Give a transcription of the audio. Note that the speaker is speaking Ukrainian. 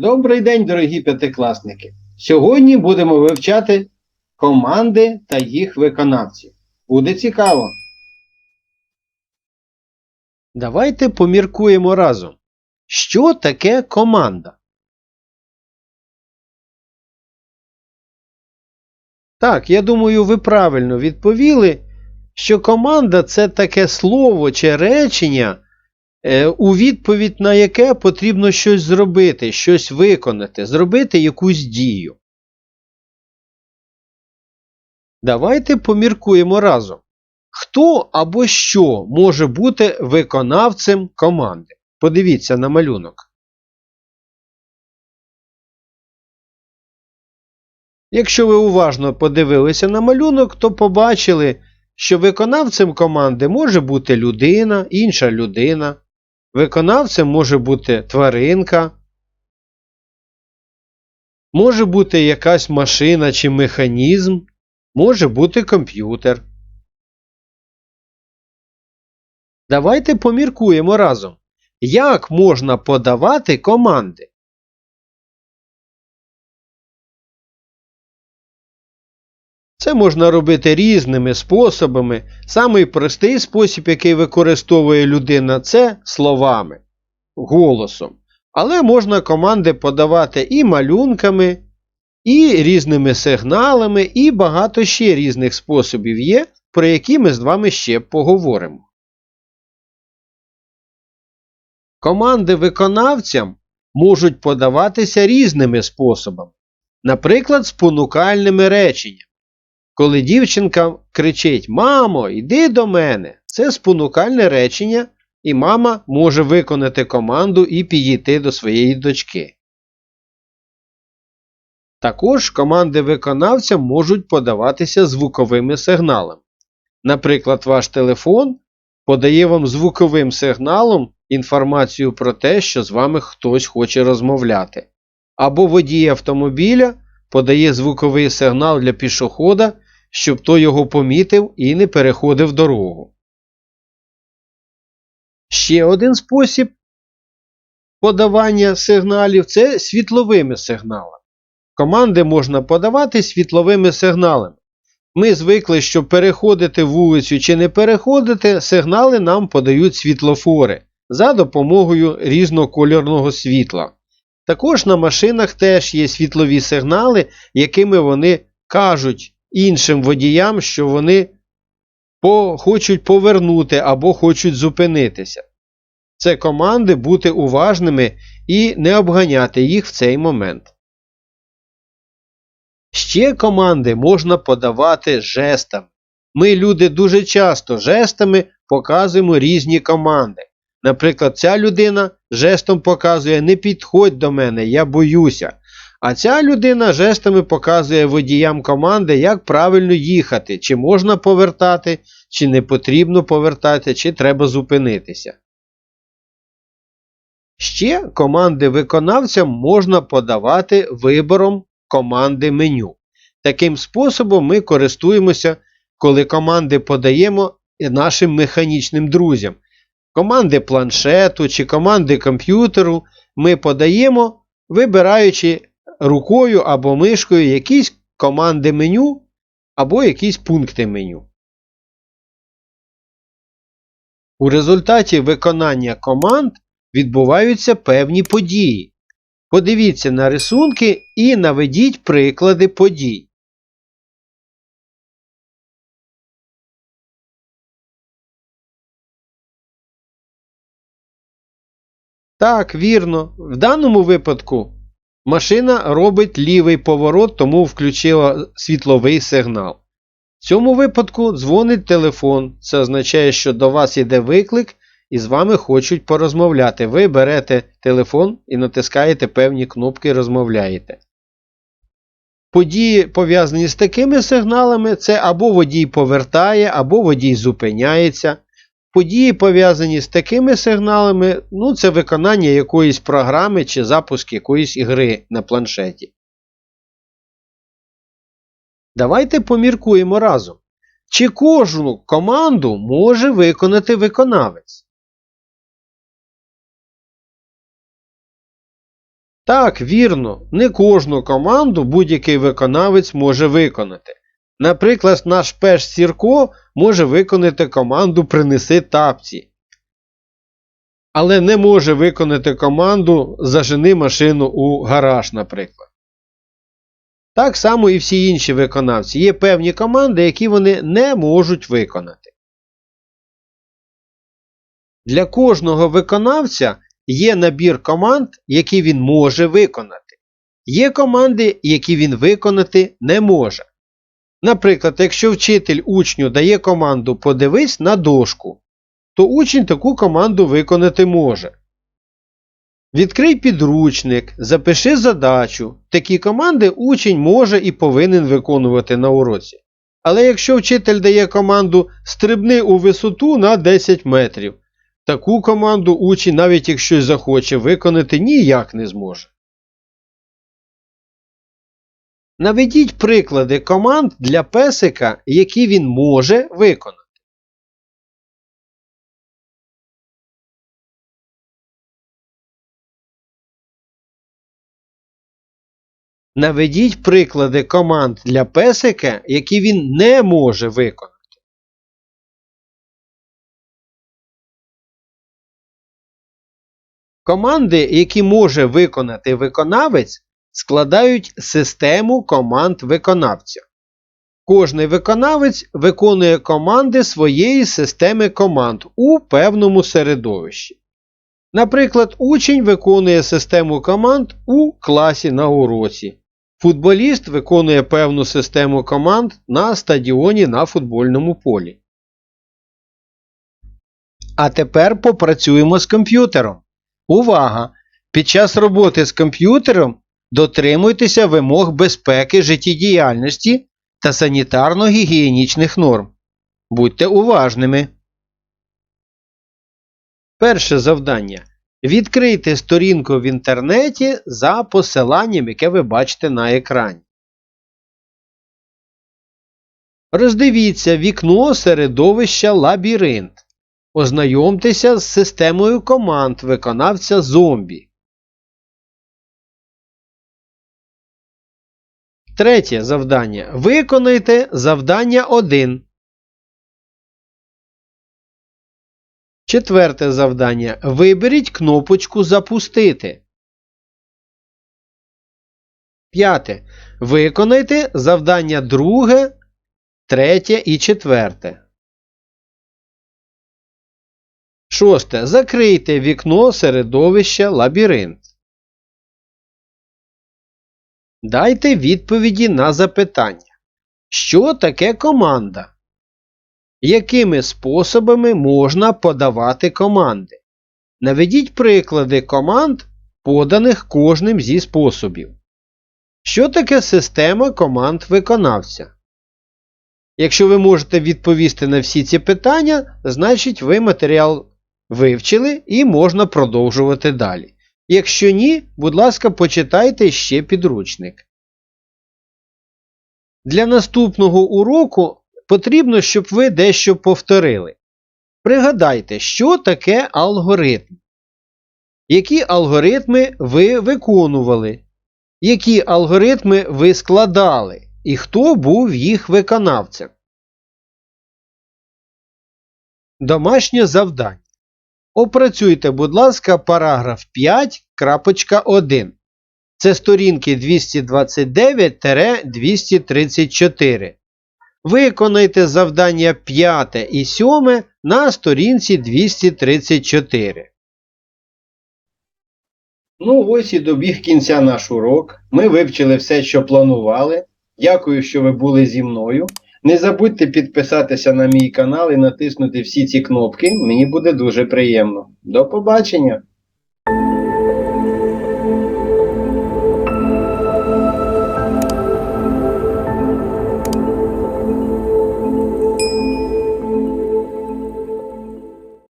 Добрий день, дорогі п'ятикласники! Сьогодні будемо вивчати команди та їх виконавців. Буде цікаво. Давайте поміркуємо разом. Що таке команда? Так, я думаю, ви правильно відповіли, що команда це таке слово чи речення, у відповідь на яке потрібно щось зробити, щось виконати, зробити якусь дію. Давайте поміркуємо разом. Хто або що може бути виконавцем команди? Подивіться на малюнок. Якщо ви уважно подивилися на малюнок, то побачили, що виконавцем команди може бути людина, інша людина. Виконавцем може бути тваринка, може бути якась машина чи механізм, може бути комп'ютер. Давайте поміркуємо разом, як можна подавати команди. Це можна робити різними способами. Самий простий спосіб, який використовує людина, це словами, голосом. Але можна команди подавати і малюнками, і різними сигналами, і багато ще різних способів є, про які ми з вами ще поговоримо. Команди виконавцям можуть подаватися різними способами, наприклад, спонукальними реченнями. Коли дівчинка кричить Мамо, йди до мене, це спонукальне речення, і мама може виконати команду і підійти до своєї дочки. Також команди виконавця можуть подаватися звуковими сигналами. Наприклад, ваш телефон подає вам звуковим сигналом інформацію про те, що з вами хтось хоче розмовляти. Або водій автомобіля подає звуковий сигнал для пішохода, щоб той його помітив і не переходив дорогу. Ще один спосіб подавання сигналів це світловими сигналами. Команди можна подавати світловими сигналами. Ми звикли, що переходити вулицю чи не переходити, сигнали нам подають світлофори за допомогою різнокольорного світла. Також на машинах теж є світлові сигнали, якими вони кажуть іншим водіям, що вони по, хочуть повернути або хочуть зупинитися. Це команди бути уважними і не обганяти їх в цей момент. Ще команди можна подавати жестами. Ми, люди, дуже часто жестами показуємо різні команди. Наприклад, ця людина жестом показує не підходь до мене, я боюся. А ця людина жестами показує водіям команди, як правильно їхати, чи можна повертати, чи не потрібно повертати, чи треба зупинитися. Ще команди виконавцям можна подавати вибором команди меню. Таким способом ми користуємося, коли команди подаємо нашим механічним друзям. Команди планшету чи команди комп'ютеру ми подаємо, вибираючи рукою або мишкою якісь команди меню або якісь пункти меню. У результаті виконання команд відбуваються певні події. Подивіться на рисунки і наведіть приклади подій. Так, вірно. В даному випадку машина робить лівий поворот, тому включила світловий сигнал. В цьому випадку дзвонить телефон. Це означає, що до вас йде виклик і з вами хочуть порозмовляти. Ви берете телефон і натискаєте певні кнопки розмовляєте. Події, пов'язані з такими сигналами, це або водій повертає, або водій зупиняється. Події, пов'язані з такими сигналами, ну, це виконання якоїсь програми чи запуск якоїсь ігри на планшеті. Давайте поміркуємо разом. Чи кожну команду може виконати виконавець? Так, вірно, не кожну команду будь-який виконавець може виконати. Наприклад, наш пеш Сірко може виконати команду Принеси тапці. Але не може виконати команду Зажени машину у гараж, наприклад. Так само і всі інші виконавці. Є певні команди, які вони не можуть виконати. Для кожного виконавця є набір команд, які він може виконати. Є команди, які він виконати не може. Наприклад, якщо вчитель учню дає команду подивись на дошку, то учень таку команду виконати може. Відкрий підручник, запиши задачу. Такі команди учень може і повинен виконувати на уроці. Але якщо вчитель дає команду стрибни у висоту на 10 метрів, таку команду учень, навіть якщо захоче, виконати ніяк не зможе. Наведіть приклади команд для песика, які він може виконати. Наведіть приклади команд для песика, які він не може виконати. Команди, які може виконати виконавець, складають систему команд виконавця. Кожний виконавець виконує команди своєї системи команд у певному середовищі. Наприклад, учень виконує систему команд у класі на уроці. Футболіст виконує певну систему команд на стадіоні на футбольному полі. А тепер попрацюємо з комп'ютером. Увага! Під час роботи з комп'ютером дотримуйтеся вимог безпеки життєдіяльності та санітарно-гігієнічних норм. Будьте уважними. Перше завдання. Відкрийте сторінку в інтернеті за посиланням, яке ви бачите на екрані. Роздивіться вікно середовища Лабіринт. Ознайомтеся з системою команд виконавця зомбі. Третє завдання. Виконайте завдання 1. Четверте завдання. Виберіть кнопочку Запустити. П'яте. Виконайте завдання друге, третє і четверте. Шосте. Закрийте вікно середовища Лабіринт. Дайте відповіді на запитання. Що таке команда? Якими способами можна подавати команди? Наведіть приклади команд, поданих кожним зі способів. Що таке система команд виконавця? Якщо ви можете відповісти на всі ці питання, значить ви матеріал вивчили і можна продовжувати далі. Якщо ні, будь ласка, почитайте ще підручник. Для наступного уроку потрібно, щоб ви дещо повторили. Пригадайте, що таке алгоритм. Які алгоритми ви виконували, які алгоритми ви складали, і хто був їх виконавцем. Домашнє завдання. Опрацюйте, будь ласка, параграф 5.1. Це сторінки 229-234. Виконайте завдання 5 і 7 на сторінці 234. Ну, ось і добіг кінця наш урок. Ми вивчили все, що планували. Дякую, що ви були зі мною. Не забудьте підписатися на мій канал і натиснути всі ці кнопки. Мені буде дуже приємно. До побачення!